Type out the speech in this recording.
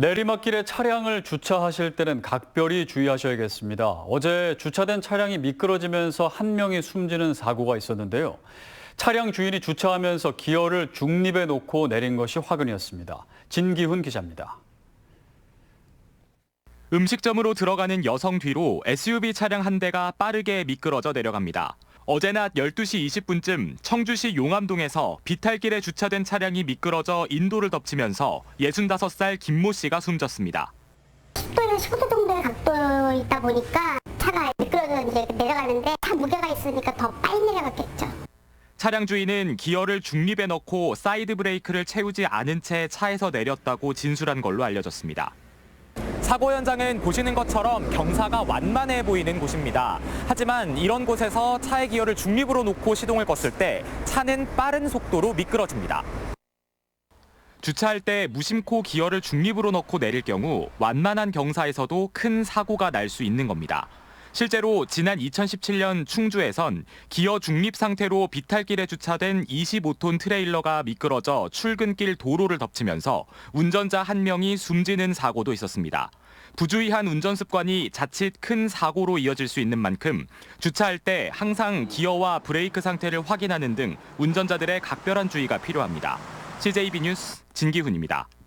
내리막길에 차량을 주차하실 때는 각별히 주의하셔야겠습니다. 어제 주차된 차량이 미끄러지면서 한 명이 숨지는 사고가 있었는데요. 차량 주인이 주차하면서 기어를 중립에 놓고 내린 것이 화근이었습니다. 진기훈 기자입니다. 음식점으로 들어가는 여성 뒤로 SUV 차량 한 대가 빠르게 미끄러져 내려갑니다. 어제 낮 12시 20분쯤 청주시 용암동에서 비탈길에 주차된 차량이 미끄러져 인도를 덮치면서 65살 김모 씨가 숨졌습니다. 10도에서 15도 정도의 각도 있다 보니까 차가 미끄러져 이제 내려가는데 차 무게가 있으니까 더 빨리 내려갔겠죠. 차량 주인은 기어를 중립에 넣고 사이드 브레이크를 채우지 않은 채 차에서 내렸다고 진술한 걸로 알려졌습니다. 사고 현장은 보시는 것처럼 경사가 완만해 보이는 곳입니다. 하지만 이런 곳에서 차의 기어를 중립으로 놓고 시동을 껐을 때 차는 빠른 속도로 미끄러집니다. 주차할 때 무심코 기어를 중립으로 넣고 내릴 경우 완만한 경사에서도 큰 사고가 날 수 있는 겁니다. 실제로 지난 2017년 충주에선 기어 중립 상태로 비탈길에 주차된 25톤 트레일러가 미끄러져 출근길 도로를 덮치면서 운전자 한 명이 숨지는 사고도 있었습니다. 부주의한 운전 습관이 자칫 큰 사고로 이어질 수 있는 만큼 주차할 때 항상 기어와 브레이크 상태를 확인하는 등 운전자들의 각별한 주의가 필요합니다. CJB 뉴스 진기훈입니다.